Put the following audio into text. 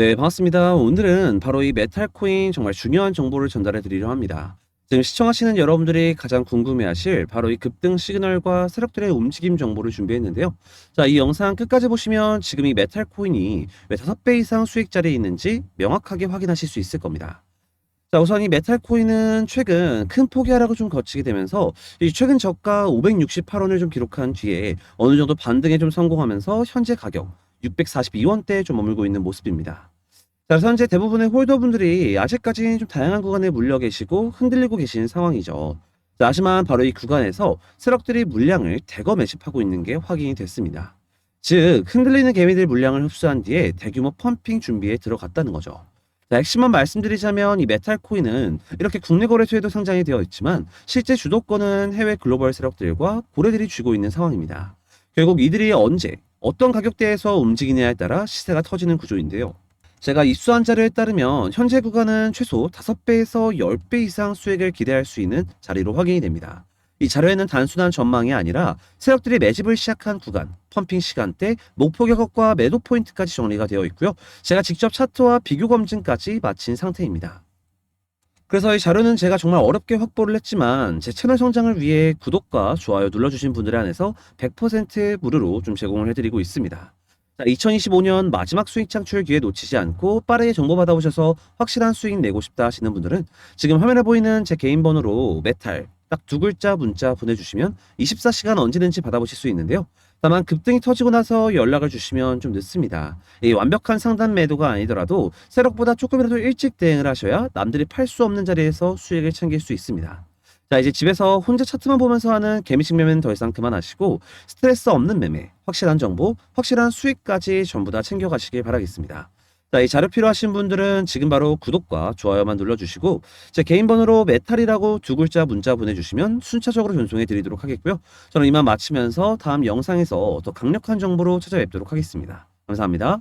네, 반갑습니다. 오늘은 바로 이 메탈 코인 정말 중요한 정보를 전달해 드리려 합니다. 지금 시청하시는 여러분들이 가장 궁금해하실 바로 이 급등 시그널과 세력들의 움직임 정보를 준비했는데요. 자, 이 영상 끝까지 보시면 지금 이 메탈 코인이 왜 5배 이상 수익 자리에 있는지 명확하게 확인하실 수 있을 겁니다. 자, 우선 이 메탈 코인은 최근 큰 폭이 하락을 좀 거치게 되면서 이 최근 저가 568원을 좀 기록한 뒤에 어느 정도 반등에 좀 성공하면서 현재 가격 642원대에 좀 머물고 있는 모습입니다. 자, 그래서 현재 대부분의 홀더분들이 아직까지 좀 다양한 구간에 물려 계시고 흔들리고 계시는 상황이죠. 자, 하지만 바로 이 구간에서 세력들이 물량을 대거 매집하고 있는 게 확인이 됐습니다. 즉, 흔들리는 개미들 물량을 흡수한 뒤에 대규모 펌핑 준비에 들어갔다는 거죠. 자, 핵심만 말씀드리자면 이 메탈 코인은 이렇게 국내 거래소에도 상장이 되어 있지만 실제 주도권은 해외 글로벌 세력들과 고래들이 쥐고 있는 상황입니다. 결국 이들이 언제 어떤 가격대에서 움직이냐에 따라 시세가 터지는 구조인데요. 제가 입수한 자료에 따르면 현재 구간은 최소 5배에서 10배 이상 수익을 기대할 수 있는 자리로 확인이 됩니다. 이 자료에는 단순한 전망이 아니라 세력들이 매집을 시작한 구간, 펌핑 시간대, 목표 가격과 매도 포인트까지 정리가 되어 있고요. 제가 직접 차트와 비교 검증까지 마친 상태입니다. 그래서 이 자료는 제가 정말 어렵게 확보를 했지만 제 채널 성장을 위해 구독과 좋아요 눌러주신 분들에 한해서 100% 무료로 좀 제공을 해드리고 있습니다. 자, 2025년 마지막 수익 창출 기회 놓치지 않고 빠르게 정보 받아오셔서 확실한 수익 내고 싶다 하시는 분들은 지금 화면에 보이는 제 개인 번호로 메탈 딱 두 글자 문자 보내주시면 24시간 언제든지 받아보실 수 있는데요. 다만 급등이 터지고 나서 연락을 주시면 좀 늦습니다. 이 완벽한 상단 매도가 아니더라도 세력보다 조금이라도 일찍 대응을 하셔야 남들이 팔 수 없는 자리에서 수익을 챙길 수 있습니다. 자, 이제 집에서 혼자 차트만 보면서 하는 개미식 매매는 더 이상 그만하시고 스트레스 없는 매매, 확실한 정보, 확실한 수익까지 전부 다 챙겨가시길 바라겠습니다. 자, 이 자료 필요하신 분들은 지금 바로 구독과 좋아요만 눌러주시고 제 개인 번호로 메탈이라고 두 글자 문자 보내주시면 순차적으로 전송해 드리도록 하겠고요. 저는 이만 마치면서 다음 영상에서 더 강력한 정보로 찾아뵙도록 하겠습니다. 감사합니다.